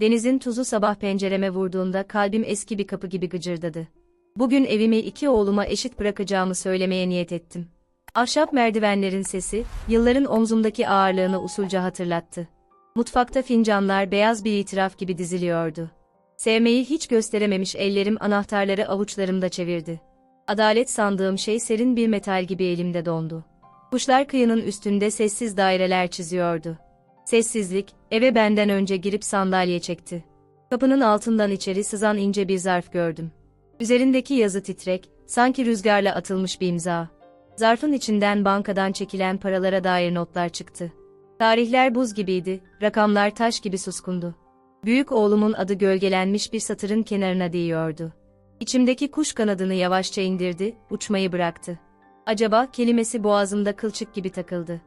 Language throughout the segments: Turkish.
Denizin tuzu sabah pencereme vurduğunda kalbim eski bir kapı gibi gıcırdadı. Bugün evimi iki oğluma eşit bırakacağımı söylemeye niyet ettim. Ahşap merdivenlerin sesi, yılların omzumdaki ağırlığını usulca hatırlattı. Mutfakta fincanlar beyaz bir itiraf gibi diziliyordu. Sevmeyi hiç gösterememiş ellerim anahtarları avuçlarımda çevirdi. Adalet sandığım şey serin bir metal gibi elimde dondu. Kuşlar kıyının üstünde sessiz daireler çiziyordu. Sessizlik, eve benden önce girip sandalye çekti. Kapının altından içeri sızan ince bir zarf gördüm. Üzerindeki yazı titrek, sanki rüzgarla atılmış bir imza. Zarfın içinden bankadan çekilen paralara dair notlar çıktı. Tarihler buz gibiydi, rakamlar taş gibi suskundu. Büyük oğlumun adı gölgelenmiş bir satırın kenarına değiyordu. İçimdeki kuş kanadını yavaşça indirdi, uçmayı bıraktı. Acaba kelimesi boğazımda kılçık gibi takıldı.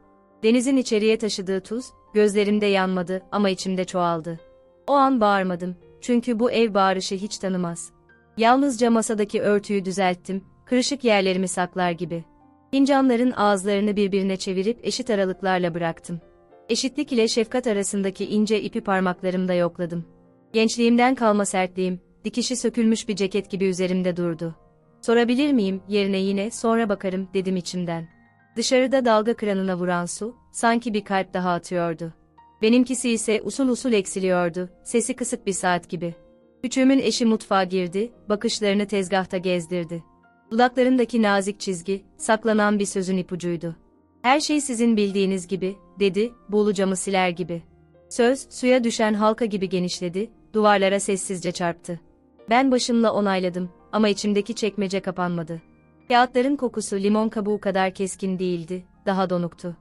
Denizin içeriye taşıdığı tuz, gözlerimde yanmadı ama içimde çoğaldı. O an bağırmadım, çünkü bu ev bağırışı hiç tanımaz. Yalnızca masadaki örtüyü düzelttim, kırışık yerlerimi saklar gibi. Fincanların ağızlarını birbirine çevirip eşit aralıklarla bıraktım. Eşitlik ile şefkat arasındaki ince ipi parmaklarımda yokladım. Gençliğimden kalma sertliğim, dikişi sökülmüş bir ceket gibi üzerimde durdu. Sorabilir miyim, yerine yine, sonra bakarım, dedim içimden. Dışarıda dalga kranına vuran su, sanki bir kalp daha atıyordu. Benimkisi ise usul usul eksiliyordu, sesi kısık bir saat gibi. Küçüğümün eşi mutfağa girdi, bakışlarını tezgahta gezdirdi. Dudaklarındaki nazik çizgi, saklanan bir sözün ipucuydu. Her şey sizin bildiğiniz gibi, dedi, buğulu camı siler gibi. Söz, suya düşen halka gibi genişledi, duvarlara sessizce çarptı. Ben başımla onayladım, ama içimdeki çekmece kapanmadı. Kağıtların kokusu limon kabuğu kadar keskin değildi, daha donuktu.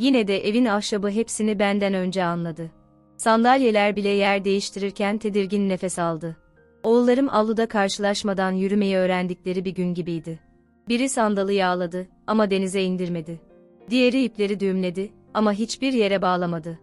Yine de evin ahşabı hepsini benden önce anladı. Sandalyeler bile yer değiştirirken tedirgin nefes aldı. Oğullarım avluda karşılaşmadan yürümeyi öğrendikleri bir gün gibiydi. Biri sandalı yağladı ama denize indirmedi. Diğeri ipleri düğümledi ama hiçbir yere bağlamadı.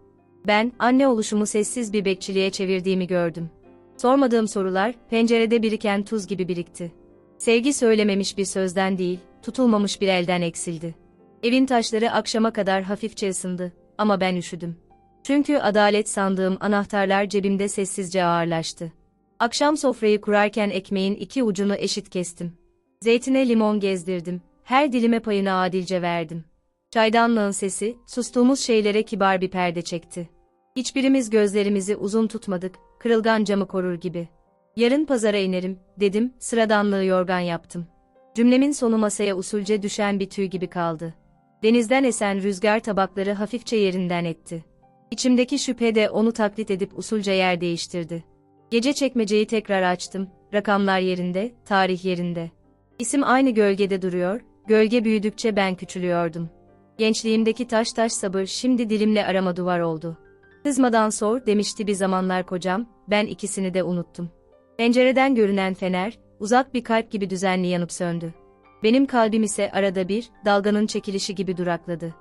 Ben, anne oluşumu sessiz bir bekçiliğe çevirdiğimi gördüm. Sormadığım sorular, pencerede biriken tuz gibi birikti. Sevgi söylememiş bir sözden değil, tutulmamış bir elden eksildi. Evin taşları akşama kadar hafifçe ısındı ama ben üşüdüm. Çünkü adalet sandığım anahtarlar cebimde sessizce ağırlaştı. Akşam sofrayı kurarken ekmeğin iki ucunu eşit kestim. Zeytine limon gezdirdim, her dilime payını adilce verdim. Çaydanlığın sesi, sustuğumuz şeylere kibar bir perde çekti. Hiçbirimiz gözlerimizi uzun tutmadık, kırılgan camı korur gibi. Yarın pazara inerim, dedim, sıradanlığı yorgan yaptım. Cümlemin sonu masaya usulce düşen bir tüy gibi kaldı. Denizden esen rüzgar tabakları hafifçe yerinden etti. İçimdeki şüphe de onu taklit edip usulca yer değiştirdi. Gece çekmeceyi tekrar açtım, rakamlar yerinde, tarih yerinde. İsim aynı gölgede duruyor, gölge büyüdükçe ben küçülüyordum. Gençliğimdeki taş taş sabır şimdi dilimle arama duvar oldu. Kızmadan sor demişti bir zamanlar kocam, ben ikisini de unuttum. Pencereden görünen fener, uzak bir kalp gibi düzenli yanıp söndü. Benim kalbim ise arada bir, dalganın çekilişi gibi durakladı.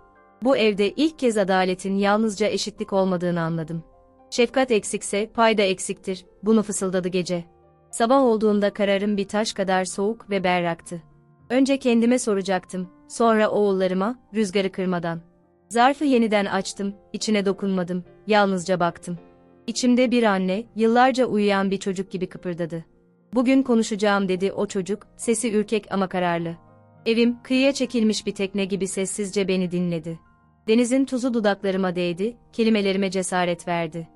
Bu evde ilk kez adaletin yalnızca eşitlik olmadığını anladım. Şefkat eksikse payda eksiktir, bunu fısıldadı gece. Sabah olduğunda kararım bir taş kadar soğuk ve berraktı. Önce kendime soracaktım, sonra oğullarıma, rüzgarı kırmadan. Zarfı yeniden açtım, içine dokunmadım, yalnızca baktım. İçimde bir anne, yıllarca uyuyan bir çocuk gibi kıpırdadı. Bugün konuşacağım dedi o çocuk, sesi ürkek ama kararlı. Evim, kıyıya çekilmiş bir tekne gibi sessizce beni dinledi. Denizin tuzu dudaklarıma değdi, kelimelerime cesaret verdi.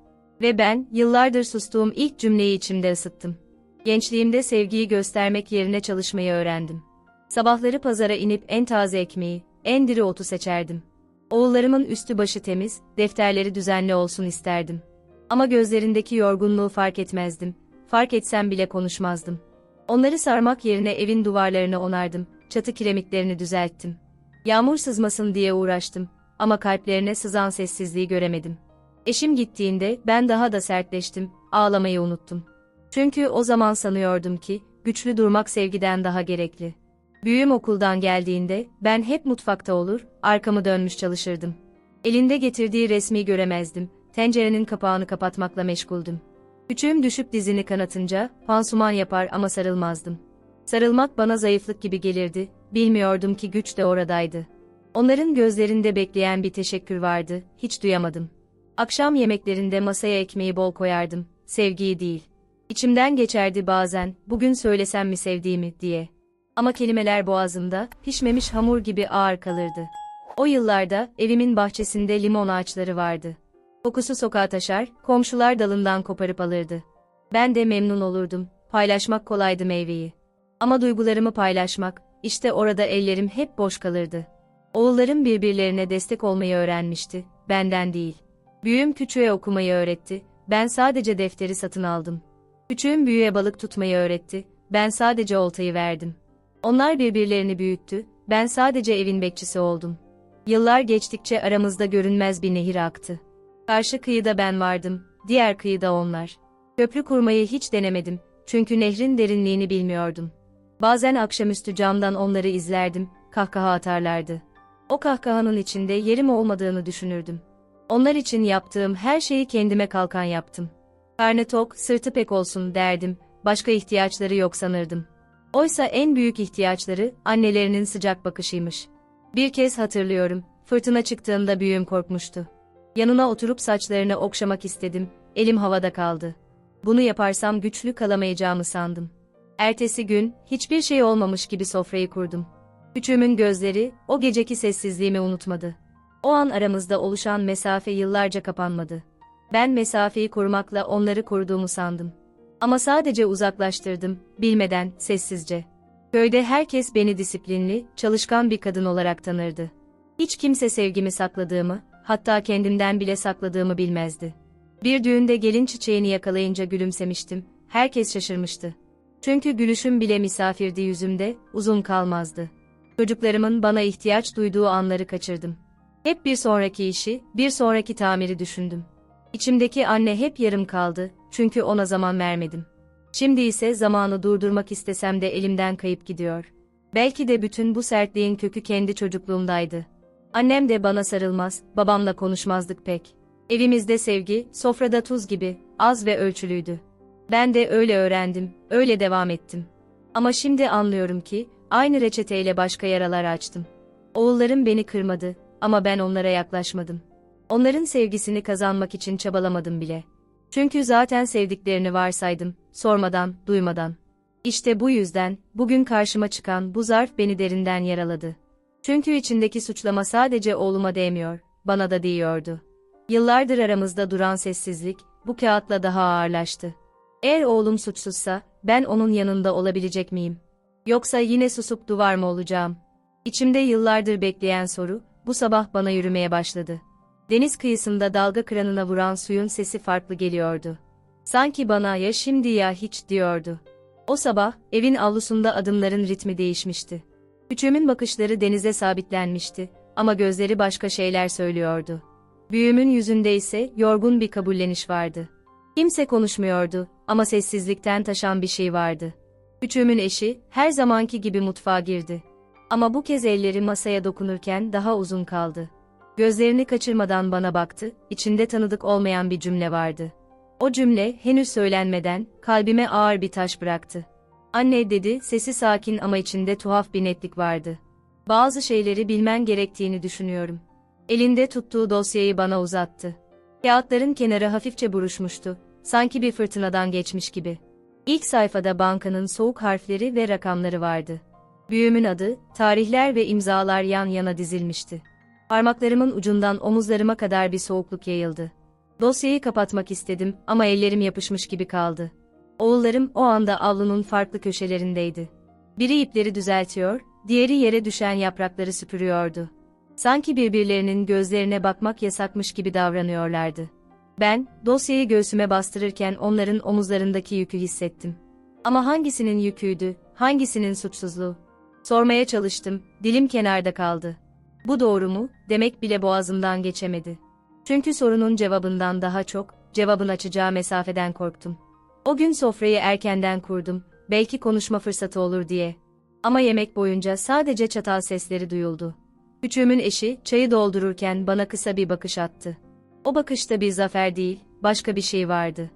Ve ben, yıllardır sustuğum ilk cümleyi içimde ısıttım. Gençliğimde sevgiyi göstermek yerine çalışmayı öğrendim. Sabahları pazara inip en taze ekmeği, en diri otu seçerdim. Oğullarımın üstü başı temiz, defterleri düzenli olsun isterdim. Ama gözlerindeki yorgunluğu fark etmezdim. Fark etsem bile konuşmazdım. Onları sarmak yerine evin duvarlarını onardım, çatı kiremitlerini düzelttim. Yağmur sızmasın diye uğraştım ama kalplerine sızan sessizliği göremedim. Eşim gittiğinde ben daha da sertleştim, ağlamayı unuttum. Çünkü o zaman sanıyordum ki, güçlü durmak sevgiden daha gerekli. Büyüğüm okuldan geldiğinde, ben hep mutfakta olur, arkamı dönmüş çalışırdım. Elinde getirdiği resmi göremezdim, tencerenin kapağını kapatmakla meşguldüm. Küçüğüm düşüp dizini kanatınca, pansuman yapar ama sarılmazdım. Sarılmak bana zayıflık gibi gelirdi, bilmiyordum ki güç de oradaydı. Onların gözlerinde bekleyen bir teşekkür vardı, hiç duyamadım. Akşam yemeklerinde masaya ekmeği bol koyardım, sevgiyi değil. İçimden geçerdi bazen, bugün söylesem mi sevdiğimi diye. Ama kelimeler boğazımda, pişmemiş hamur gibi ağır kalırdı. O yıllarda, evimin bahçesinde limon ağaçları vardı. Kokusu sokağa taşar, komşular dalından koparıp alırdı. Ben de memnun olurdum, paylaşmak kolaydı meyveyi. Ama duygularımı paylaşmak, işte orada ellerim hep boş kalırdı. Oğullarım birbirlerine destek olmayı öğrenmişti, benden değil. Büyüğüm küçüğe okumayı öğretti, ben sadece defteri satın aldım. Küçüğüm büyüğe balık tutmayı öğretti, ben sadece oltayı verdim. Onlar birbirlerini büyüttü, ben sadece evin bekçisi oldum. Yıllar geçtikçe aramızda görünmez bir nehir aktı. Karşı kıyıda ben vardım, diğer kıyıda onlar. Köprü kurmayı hiç denemedim, çünkü nehrin derinliğini bilmiyordum. Bazen akşamüstü camdan onları izlerdim, kahkaha atarlardı. O kahkahanın içinde yerim olmadığını düşünürdüm. Onlar için yaptığım her şeyi kendime kalkan yaptım. Karnı tok, sırtı pek olsun derdim, başka ihtiyaçları yok sanırdım. Oysa en büyük ihtiyaçları annelerinin sıcak bakışıymış. Bir kez hatırlıyorum, fırtına çıktığında büyüğüm korkmuştu. Yanına oturup saçlarını okşamak istedim, elim havada kaldı. Bunu yaparsam güçlü kalamayacağımı sandım. Ertesi gün, hiçbir şey olmamış gibi sofrayı kurdum. Küçüğümün gözleri, o geceki sessizliğimi unutmadı. O an aramızda oluşan mesafe yıllarca kapanmadı. Ben mesafeyi korumakla onları koruduğumu sandım. Ama sadece uzaklaştırdım, bilmeden, sessizce. Köyde herkes beni disiplinli, çalışkan bir kadın olarak tanırdı. Hiç kimse sevgimi sakladığımı, hatta kendimden bile sakladığımı bilmezdi. Bir düğünde gelin çiçeğini yakalayınca gülümsemiştim, herkes şaşırmıştı. Çünkü gülüşüm bile misafirdi yüzümde, uzun kalmazdı. Çocuklarımın bana ihtiyaç duyduğu anları kaçırdım. Hep bir sonraki işi, bir sonraki tamiri düşündüm. İçimdeki anne hep yarım kaldı, çünkü ona zaman vermedim. Şimdi ise zamanı durdurmak istesem de elimden kayıp gidiyor. Belki de bütün bu sertliğin kökü kendi çocukluğumdaydı. Annem de bana sarılmaz, babamla konuşmazdık pek. Evimizde sevgi, sofrada tuz gibi, az ve ölçülüydü. Ben de öyle öğrendim, öyle devam ettim. Ama şimdi anlıyorum ki, aynı reçeteyle başka yaralar açtım. Oğullarım beni kırmadı, ama ben onlara yaklaşmadım. Onların sevgisini kazanmak için çabalamadım bile. Çünkü zaten sevdiklerini varsaydım, sormadan, duymadan. İşte bu yüzden, bugün karşıma çıkan bu zarf beni derinden yaraladı. Çünkü içindeki suçlama sadece oğluma değmiyor, bana da değiyordu. Yıllardır aramızda duran sessizlik, bu kağıtla daha ağırlaştı. Eğer oğlum suçsuzsa, ben onun yanında olabilecek miyim? Yoksa yine susup duvar mı olacağım? İçimde yıllardır bekleyen soru, bu sabah bana yürümeye başladı. Deniz kıyısında dalga kıranına vuran suyun sesi farklı geliyordu. Sanki bana ya şimdi ya hiç diyordu. O sabah, evin avlusunda adımların ritmi değişmişti. Küçüğümün bakışları denize sabitlenmişti ama gözleri başka şeyler söylüyordu. Büyüğümün yüzünde ise yorgun bir kabulleniş vardı. Kimse konuşmuyordu ama sessizlikten taşan bir şey vardı. Küçüğümün eşi her zamanki gibi mutfağa girdi. Ama bu kez elleri masaya dokunurken daha uzun kaldı. Gözlerini kaçırmadan bana baktı, içinde tanıdık olmayan bir cümle vardı. O cümle henüz söylenmeden kalbime ağır bir taş bıraktı. Anne dedi, sesi sakin ama içinde tuhaf bir netlik vardı. Bazı şeyleri bilmen gerektiğini düşünüyorum. Elinde tuttuğu dosyayı bana uzattı. Kağıtların kenarı hafifçe buruşmuştu, sanki bir fırtınadan geçmiş gibi. İlk sayfada bankanın soğuk harfleri ve rakamları vardı. Büyümün adı, tarihler ve imzalar yan yana dizilmişti. Parmaklarımın ucundan omuzlarıma kadar bir soğukluk yayıldı. Dosyayı kapatmak istedim ama ellerim yapışmış gibi kaldı. Oğullarım o anda avlunun farklı köşelerindeydi. Biri ipleri düzeltiyor, diğeri yere düşen yaprakları süpürüyordu. Sanki birbirlerinin gözlerine bakmak yasakmış gibi davranıyorlardı. Ben, dosyayı göğsüme bastırırken onların omuzlarındaki yükü hissettim. Ama hangisinin yüküydü, hangisinin suçsuzluğu? Sormaya çalıştım, dilim kenarda kaldı. Bu doğru mu, demek bile boğazımdan geçemedi. Çünkü sorunun cevabından daha çok, cevabın açacağı mesafeden korktum. O gün sofrayı erkenden kurdum, belki konuşma fırsatı olur diye. Ama yemek boyunca sadece çatal sesleri duyuldu. Küçüğümün eşi, çayı doldururken bana kısa bir bakış attı. O bakışta bir zafer değil, başka bir şey vardı.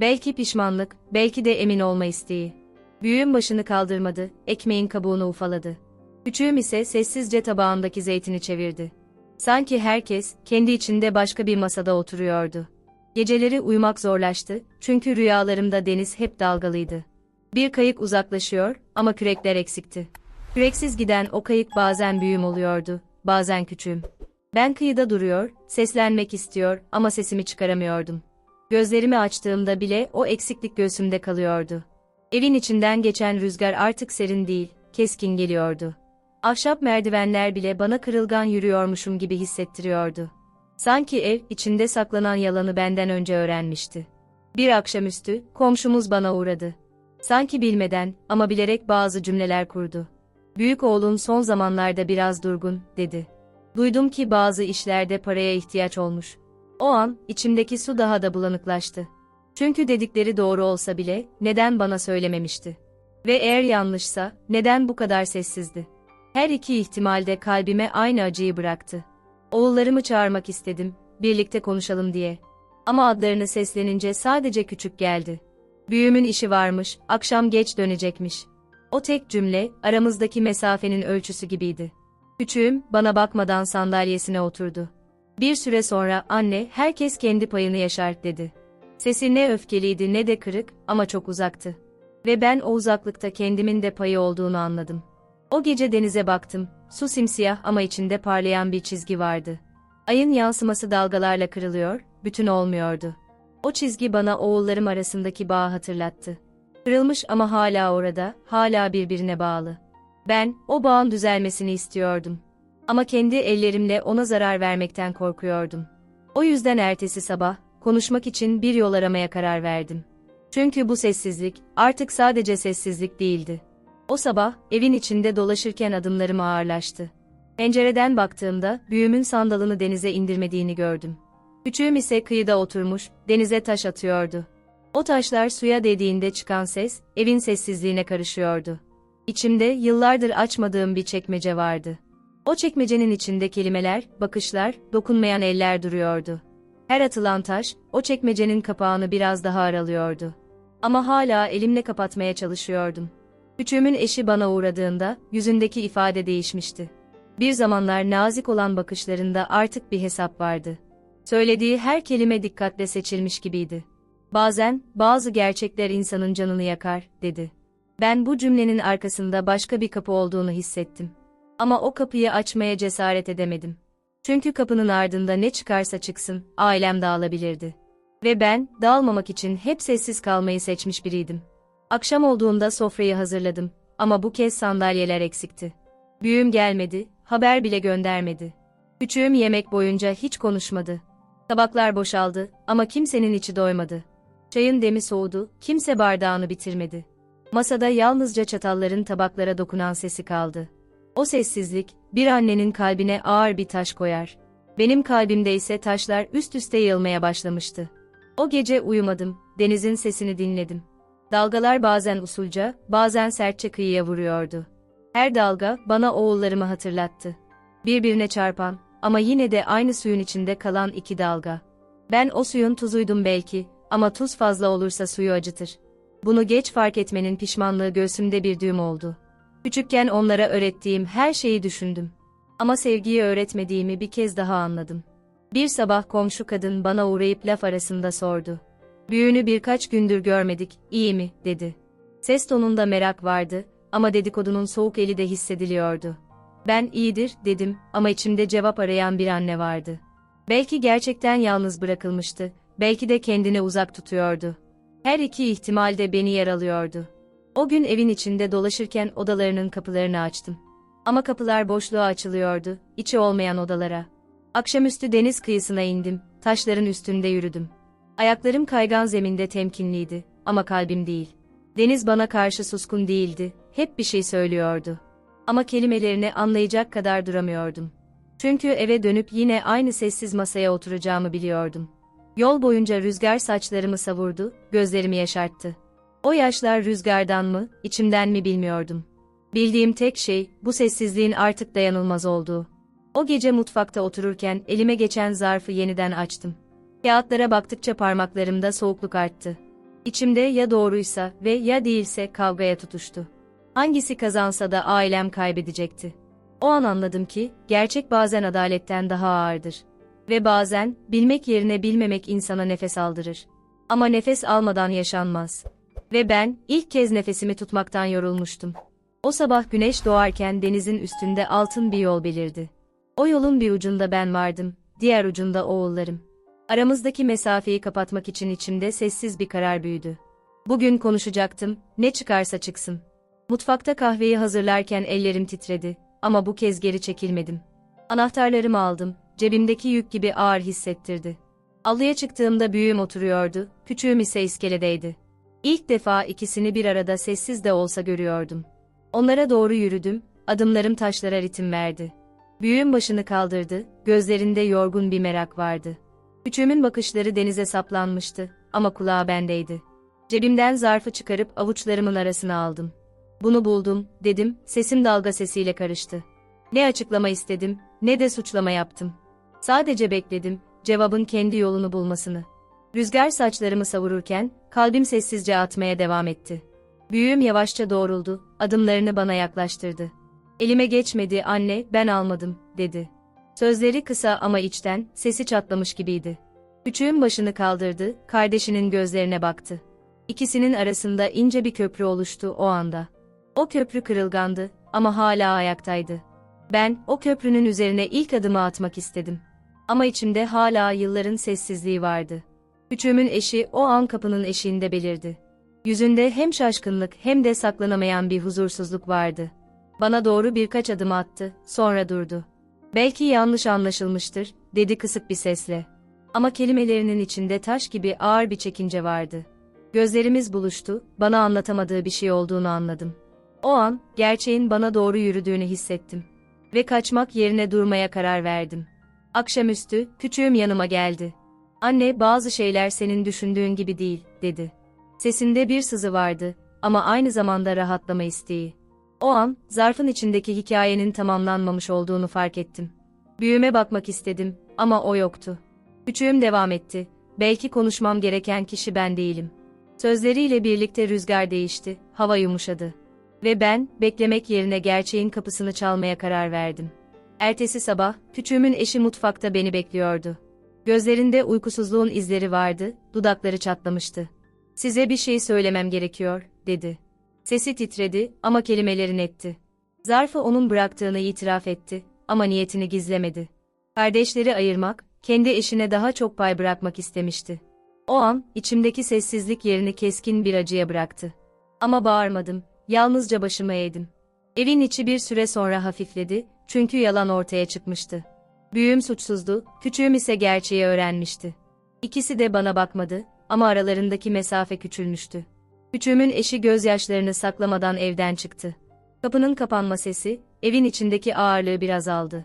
Belki pişmanlık, belki de emin olma isteği. Büyüğüm başını kaldırmadı, ekmeğin kabuğunu ufaladı. Küçüğüm ise sessizce tabağındaki zeytini çevirdi. Sanki herkes, kendi içinde başka bir masada oturuyordu. Geceleri uyumak zorlaştı, çünkü rüyalarımda deniz hep dalgalıydı. Bir kayık uzaklaşıyor ama kürekler eksikti. Küreksiz giden o kayık bazen büyüm oluyordu, bazen küçüğüm. Ben kıyıda duruyor, seslenmek istiyor ama sesimi çıkaramıyordum. Gözlerimi açtığımda bile o eksiklik göğsümde kalıyordu. Evin içinden geçen rüzgar artık serin değil, keskin geliyordu. Ahşap merdivenler bile bana kırılgan yürüyormuşum gibi hissettiriyordu. Sanki ev, içinde saklanan yalanı benden önce öğrenmişti. Bir akşamüstü, komşumuz bana uğradı. Sanki bilmeden ama bilerek bazı cümleler kurdu. Büyük oğlun son zamanlarda biraz durgun, dedi. Duydum ki bazı işlerde paraya ihtiyaç olmuş. O an, içimdeki su daha da bulanıklaştı. Çünkü dedikleri doğru olsa bile, neden bana söylememişti? Ve eğer yanlışsa, neden bu kadar sessizdi? Her iki ihtimalde kalbime aynı acıyı bıraktı. Oğullarımı çağırmak istedim, birlikte konuşalım diye. Ama adlarını seslenince sadece küçük geldi. Büyümün işi varmış, akşam geç dönecekmiş. O tek cümle, aramızdaki mesafenin ölçüsü gibiydi. Küçüğüm, bana bakmadan sandalyesine oturdu. Bir süre sonra, anne, herkes kendi payını yaşar, dedi. Sesi ne öfkeliydi ne de kırık, ama çok uzaktı. Ve ben o uzaklıkta kendimin de payı olduğunu anladım. O gece denize baktım, su simsiyah ama içinde parlayan bir çizgi vardı. Ayın yansıması dalgalarla kırılıyor, bütün olmuyordu. O çizgi bana oğullarım arasındaki bağı hatırlattı. Kırılmış ama hala orada, hala birbirine bağlı. Ben, o bağın düzelmesini istiyordum. Ama kendi ellerimle ona zarar vermekten korkuyordum. O yüzden ertesi sabah, konuşmak için bir yol aramaya karar verdim. Çünkü bu sessizlik, artık sadece sessizlik değildi. O sabah, evin içinde dolaşırken adımlarım ağırlaştı. Pencereden baktığımda, büyümün sandalını denize indirmediğini gördüm. Küçüğüm ise kıyıda oturmuş, denize taş atıyordu. O taşlar suya değdiğinde çıkan ses, evin sessizliğine karışıyordu. İçimde yıllardır açmadığım bir çekmece vardı. O çekmecenin içinde kelimeler, bakışlar, dokunmayan eller duruyordu. Her atılan taş, o çekmecenin kapağını biraz daha aralıyordu. Ama hala elimle kapatmaya çalışıyordum. Küçüğümün eşi bana uğradığında, yüzündeki ifade değişmişti. Bir zamanlar nazik olan bakışlarında artık bir hesap vardı. Söylediği her kelime dikkatle seçilmiş gibiydi. Bazen, bazı gerçekler insanın canını yakar, dedi. Ben bu cümlenin arkasında başka bir kapı olduğunu hissettim. Ama o kapıyı açmaya cesaret edemedim. Çünkü kapının ardında ne çıkarsa çıksın, ailem dağılabilirdi. Ve ben, dağılmamak için hep sessiz kalmayı seçmiş biriydim. Akşam olduğunda sofrayı hazırladım ama bu kez sandalyeler eksikti. Büyüğüm gelmedi, haber bile göndermedi. Küçüğüm yemek boyunca hiç konuşmadı. Tabaklar boşaldı ama kimsenin içi doymadı. Çayın demi soğudu, kimse bardağını bitirmedi. Masada yalnızca çatalların tabaklara dokunan sesi kaldı. O sessizlik, bir annenin kalbine ağır bir taş koyar. Benim kalbimde ise taşlar üst üste yığılmaya başlamıştı. O gece uyumadım, denizin sesini dinledim. Dalgalar bazen usulca, bazen sertçe kıyıya vuruyordu. Her dalga bana oğullarımı hatırlattı. Birbirine çarpan ama yine de aynı suyun içinde kalan iki dalga. Ben o suyun tuzuydum belki ama tuz fazla olursa suyu acıtır. Bunu geç fark etmenin pişmanlığı göğsümde bir düğüm oldu. Küçükken onlara öğrettiğim her şeyi düşündüm. Ama sevgiyi öğretmediğimi bir kez daha anladım. Bir sabah komşu kadın bana uğrayıp laf arasında sordu. Büyüğünü birkaç gündür görmedik, iyi mi, dedi. Ses tonunda merak vardı ama dedikodunun soğuk eli de hissediliyordu. Ben iyidir, dedim ama içimde cevap arayan bir anne vardı. Belki gerçekten yalnız bırakılmıştı, belki de kendini uzak tutuyordu. Her iki ihtimal de beni yaralıyordu. O gün evin içinde dolaşırken odalarının kapılarını açtım. Ama kapılar boşluğa açılıyordu, içi olmayan odalara. Akşamüstü deniz kıyısına indim, taşların üstünde yürüdüm. Ayaklarım kaygan zeminde temkinliydi ama kalbim değil. Deniz bana karşı suskun değildi, hep bir şey söylüyordu. Ama kelimelerini anlayacak kadar duramıyordum. Çünkü eve dönüp yine aynı sessiz masaya oturacağımı biliyordum. Yol boyunca rüzgar saçlarımı savurdu, gözlerimi yaşarttı. O yaşlar rüzgardan mı, içimden mi bilmiyordum. Bildiğim tek şey, bu sessizliğin artık dayanılmaz olduğu. O gece mutfakta otururken elime geçen zarfı yeniden açtım. Kağıtlara baktıkça parmaklarımda soğukluk arttı. İçimde ya doğruysa ve ya değilse kavgaya tutuştu. Hangisi kazansa da ailem kaybedecekti. O an anladım ki, gerçek bazen adaletten daha ağırdır. Ve bazen, bilmek yerine bilmemek insana nefes aldırır. Ama nefes almadan yaşanmaz. Ve ben, ilk kez nefesimi tutmaktan yorulmuştum. O sabah güneş doğarken denizin üstünde altın bir yol belirdi. O yolun bir ucunda ben vardım, diğer ucunda oğullarım. Aramızdaki mesafeyi kapatmak için içimde sessiz bir karar büyüdü. Bugün konuşacaktım, ne çıkarsa çıksın. Mutfakta kahveyi hazırlarken ellerim titredi ama bu kez geri çekilmedim. Anahtarlarımı aldım, cebimdeki yük gibi ağır hissettirdi. Avluya çıktığımda büyüğüm oturuyordu, küçüğüm ise iskeledeydi. İlk defa ikisini bir arada sessiz de olsa görüyordum. Onlara doğru yürüdüm, adımlarım taşlara ritim verdi. Büyüğüm başını kaldırdı, gözlerinde yorgun bir merak vardı. Küçüğümün bakışları denize saplanmıştı ama kulağı bendeydi. Cebimden zarfı çıkarıp avuçlarımın arasına aldım. Bunu buldum, dedim, sesim dalga sesiyle karıştı. Ne açıklama istedim, ne de suçlama yaptım. Sadece bekledim, cevabın kendi yolunu bulmasını. Rüzgar saçlarımı savururken, kalbim sessizce atmaya devam etti. Büyüğüm yavaşça doğruldu, adımlarını bana yaklaştırdı. Elime geçmedi anne, ben almadım, dedi. Sözleri kısa ama içten, sesi çatlamış gibiydi. Küçüğüm başını kaldırdı, kardeşinin gözlerine baktı. İkisinin arasında ince bir köprü oluştu o anda. O köprü kırılgandı ama hala ayaktaydı. Ben, o köprünün üzerine ilk adımı atmak istedim. Ama içimde hala yılların sessizliği vardı. Küçüğümün eşi o an kapının eşiğinde belirdi. Yüzünde hem şaşkınlık hem de saklanamayan bir huzursuzluk vardı. Bana doğru birkaç adım attı, sonra durdu. Belki yanlış anlaşılmıştır, dedi kısık bir sesle. Ama kelimelerinin içinde taş gibi ağır bir çekince vardı. Gözlerimiz buluştu, bana anlatamadığı bir şey olduğunu anladım. O an, gerçeğin bana doğru yürüdüğünü hissettim. Ve kaçmak yerine durmaya karar verdim. Akşamüstü, küçüğüm yanıma geldi. Anne, bazı şeyler senin düşündüğün gibi değil, dedi. Sesinde bir sızı vardı ama aynı zamanda rahatlama isteği. O an, zarfın içindeki hikayenin tamamlanmamış olduğunu fark ettim. Büyüme bakmak istedim ama o yoktu. Küçüğüm devam etti. Belki konuşmam gereken kişi ben değilim. Sözleriyle birlikte rüzgar değişti, hava yumuşadı. Ve ben, beklemek yerine gerçeğin kapısını çalmaya karar verdim. Ertesi sabah, küçüğümün eşi mutfakta beni bekliyordu. Gözlerinde uykusuzluğun izleri vardı, dudakları çatlamıştı. Size bir şey söylemem gerekiyor, dedi. Sesi titredi ama kelimeleri netti. Zarfı onun bıraktığını itiraf etti ama niyetini gizlemedi. Kardeşleri ayırmak, kendi eşine daha çok pay bırakmak istemişti. O an, içimdeki sessizlik yerini keskin bir acıya bıraktı. Ama bağırmadım, yalnızca başımı eğdim. Evin içi bir süre sonra hafifledi, çünkü yalan ortaya çıkmıştı. Büyüğüm suçsuzdu, küçüğüm ise gerçeği öğrenmişti. İkisi de bana bakmadı ama aralarındaki mesafe küçülmüştü. Küçüğümün eşi gözyaşlarını saklamadan evden çıktı. Kapının kapanma sesi, evin içindeki ağırlığı biraz aldı.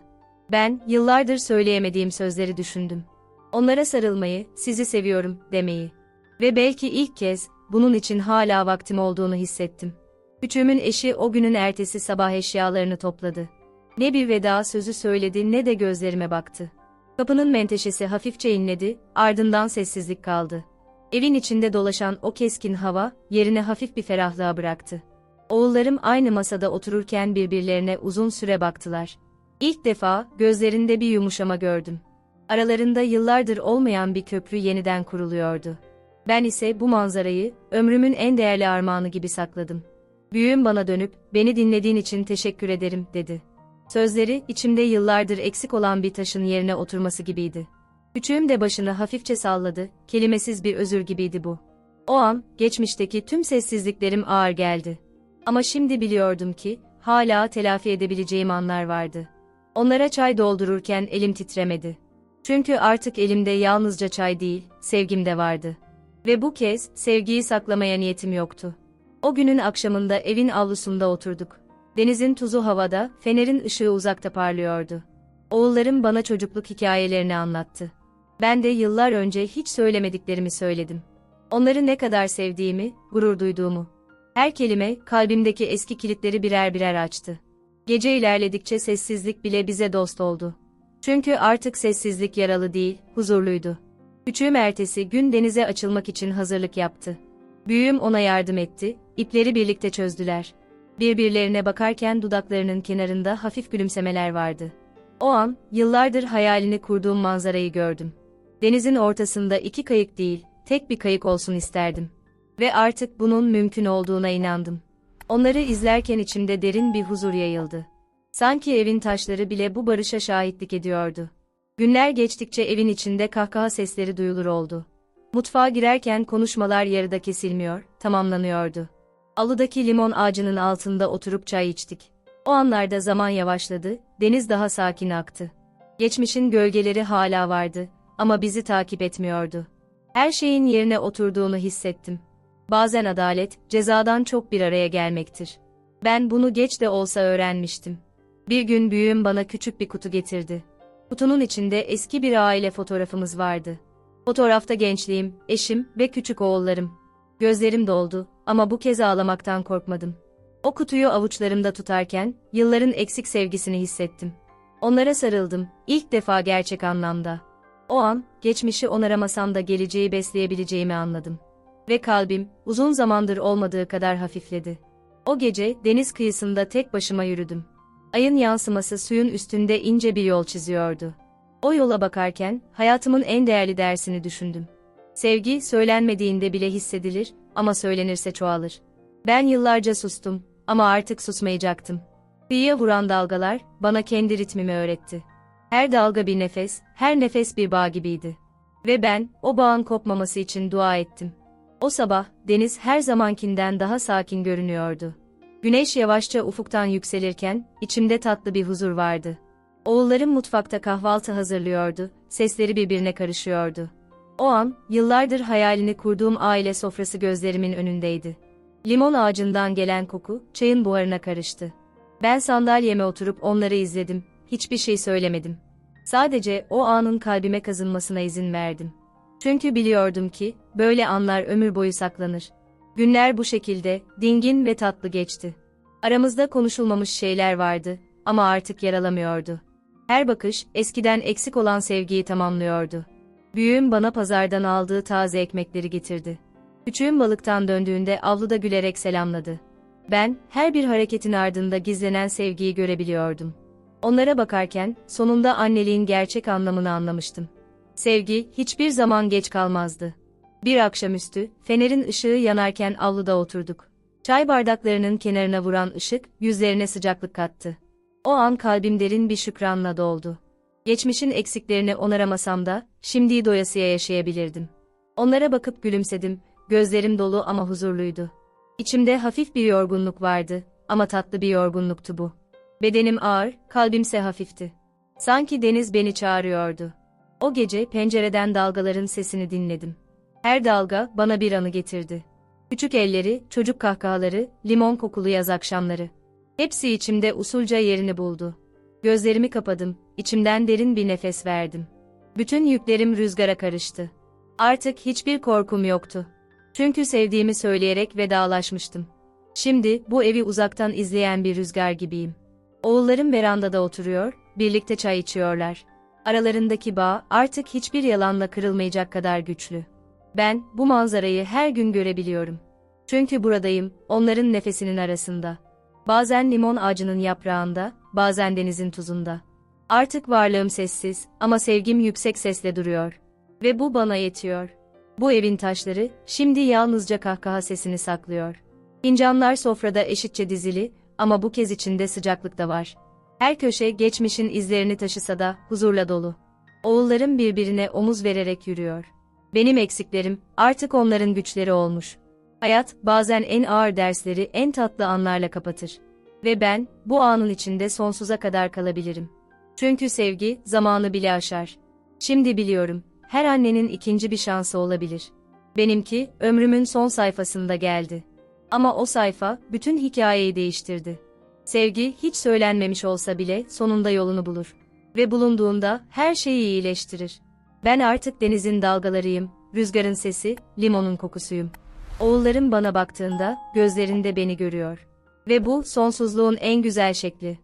Ben, yıllardır söyleyemediğim sözleri düşündüm. Onlara sarılmayı, sizi seviyorum, demeyi. Ve belki ilk kez, bunun için hala vaktim olduğunu hissettim. Küçüğümün eşi o günün ertesi sabah eşyalarını topladı. Ne bir veda sözü söyledi ne de gözlerime baktı. Kapının menteşesi hafifçe inledi, ardından sessizlik kaldı. Evin içinde dolaşan o keskin hava, yerine hafif bir ferahlığa bıraktı. Oğullarım aynı masada otururken birbirlerine uzun süre baktılar. İlk defa, gözlerinde bir yumuşama gördüm. Aralarında yıllardır olmayan bir köprü yeniden kuruluyordu. Ben ise bu manzarayı, ömrümün en değerli armağanı gibi sakladım. Büyüğüm bana dönüp, beni dinlediğin için teşekkür ederim, dedi. Sözleri, içimde yıllardır eksik olan bir taşın yerine oturması gibiydi. Küçüğüm de başını hafifçe salladı, kelimesiz bir özür gibiydi bu. O an, geçmişteki tüm sessizliklerim ağır geldi. Ama şimdi biliyordum ki, hala telafi edebileceğim anlar vardı. Onlara çay doldururken elim titremedi. Çünkü artık elimde yalnızca çay değil, sevgim de vardı. Ve bu kez, sevgiyi saklamaya niyetim yoktu. O günün akşamında evin avlusunda oturduk. Denizin tuzu havada, fenerin ışığı uzakta parlıyordu. Oğullarım bana çocukluk hikayelerini anlattı. Ben de yıllar önce hiç söylemediklerimi söyledim. Onları ne kadar sevdiğimi, gurur duyduğumu. Her kelime, kalbimdeki eski kilitleri birer birer açtı. Gece ilerledikçe sessizlik bile bize dost oldu. Çünkü artık sessizlik yaralı değil, huzurluydu. Küçüğüm ertesi gün denize açılmak için hazırlık yaptı. Büyüğüm ona yardım etti, ipleri birlikte çözdüler. Birbirlerine bakarken dudaklarının kenarında hafif gülümsemeler vardı. O an, yıllardır hayalini kurduğum manzarayı gördüm. Denizin ortasında iki kayık değil, tek bir kayık olsun isterdim. Ve artık bunun mümkün olduğuna inandım. Onları izlerken içimde derin bir huzur yayıldı. Sanki evin taşları bile bu barışa şahitlik ediyordu. Günler geçtikçe evin içinde kahkaha sesleri duyulur oldu. Mutfağa girerken konuşmalar yarıda kesilmiyor, tamamlanıyordu. Alıdaki limon ağacının altında oturup çay içtik. O anlarda zaman yavaşladı, deniz daha sakin aktı. Geçmişin gölgeleri hala vardı ama bizi takip etmiyordu. Her şeyin yerine oturduğunu hissettim. Bazen adalet, cezadan çok bir araya gelmektir. Ben bunu geç de olsa öğrenmiştim. Bir gün büyüğüm bana küçük bir kutu getirdi. Kutunun içinde eski bir aile fotoğrafımız vardı. Fotoğrafta gençliğim, eşim ve küçük oğullarım. Gözlerim doldu ama bu kez ağlamaktan korkmadım. O kutuyu avuçlarımda tutarken yılların eksik sevgisini hissettim. Onlara sarıldım, ilk defa gerçek anlamda. O an, geçmişi onaramasam da geleceği besleyebileceğimi anladım. Ve kalbim, uzun zamandır olmadığı kadar hafifledi. O gece, deniz kıyısında tek başıma yürüdüm. Ayın yansıması suyun üstünde ince bir yol çiziyordu. O yola bakarken, hayatımın en değerli dersini düşündüm. Sevgi, söylenmediğinde bile hissedilir, ama söylenirse çoğalır. Ben yıllarca sustum, ama artık susmayacaktım. Kıyıya vuran dalgalar, bana kendi ritmimi öğretti. Her dalga bir nefes, her nefes bir bağ gibiydi. Ve ben, o bağın kopmaması için dua ettim. O sabah, deniz her zamankinden daha sakin görünüyordu. Güneş yavaşça ufuktan yükselirken, içimde tatlı bir huzur vardı. Oğullarım mutfakta kahvaltı hazırlıyordu, sesleri birbirine karışıyordu. O an, yıllardır hayalini kurduğum aile sofrası gözlerimin önündeydi. Limon ağacından gelen koku, çayın buharına karıştı. Ben sandalyeme oturup onları izledim, hiçbir şey söylemedim. Sadece o anın kalbime kazınmasına izin verdim. Çünkü biliyordum ki, böyle anlar ömür boyu saklanır. Günler bu şekilde, dingin ve tatlı geçti. Aramızda konuşulmamış şeyler vardı, ama artık yaralamıyordu. Her bakış, eskiden eksik olan sevgiyi tamamlıyordu. Büyüğüm bana pazardan aldığı taze ekmekleri getirdi. Küçüğüm balıktan döndüğünde avluda gülerek selamladı. Ben, her bir hareketin ardında gizlenen sevgiyi görebiliyordum. Onlara bakarken, sonunda anneliğin gerçek anlamını anlamıştım. Sevgi, hiçbir zaman geç kalmazdı. Bir akşamüstü, fenerin ışığı yanarken avluda oturduk. Çay bardaklarının kenarına vuran ışık, yüzlerine sıcaklık kattı. O an kalbim derin bir şükranla doldu. Geçmişin eksiklerini onaramasam da, şimdiyi doyasıya yaşayabilirdim. Onlara bakıp gülümsedim, gözlerim dolu ama huzurluydu. İçimde hafif bir yorgunluk vardı, ama tatlı bir yorgunluktu bu. Bedenim ağır, kalbimse hafifti. Sanki deniz beni çağırıyordu. O gece pencereden dalgaların sesini dinledim. Her dalga bana bir anı getirdi. Küçük elleri, çocuk kahkahaları, limon kokulu yaz akşamları. Hepsi içimde usulca yerini buldu. Gözlerimi kapadım, içimden derin bir nefes verdim. Bütün yüklerim rüzgara karıştı. Artık hiçbir korkum yoktu. Çünkü sevdiğimi söyleyerek vedalaşmıştım. Şimdi bu evi uzaktan izleyen bir rüzgar gibiyim. Oğullarım verandada oturuyor, birlikte çay içiyorlar. Aralarındaki bağ artık hiçbir yalanla kırılmayacak kadar güçlü. Ben bu manzarayı her gün görebiliyorum. Çünkü buradayım, onların nefesinin arasında. Bazen limon ağacının yaprağında, bazen denizin tuzunda. Artık varlığım sessiz ama sevgim yüksek sesle duruyor. Ve bu bana yetiyor. Bu evin taşları şimdi yalnızca kahkaha sesini saklıyor. Fincanlar sofrada eşitçe dizili ama bu kez içinde sıcaklık da var. Her köşe geçmişin izlerini taşısa da huzurla dolu. Oğullarım birbirine omuz vererek yürüyor. Benim eksiklerim artık onların güçleri olmuş. Hayat bazen en ağır dersleri en tatlı anlarla kapatır. Ve ben bu anın içinde sonsuza kadar kalabilirim. Çünkü sevgi zamanı bile aşar. Şimdi biliyorum, her annenin ikinci bir şansı olabilir. Benimki ömrümün son sayfasında geldi. Ama o sayfa bütün hikayeyi değiştirdi. Sevgi hiç söylenmemiş olsa bile sonunda yolunu bulur ve bulunduğunda her şeyi iyileştirir. Ben artık denizin dalgalarıyım, rüzgarın sesi, limonun kokusuyum. Oğullarım bana baktığında gözlerinde beni görüyor. Ve bu sonsuzluğun en güzel şekli.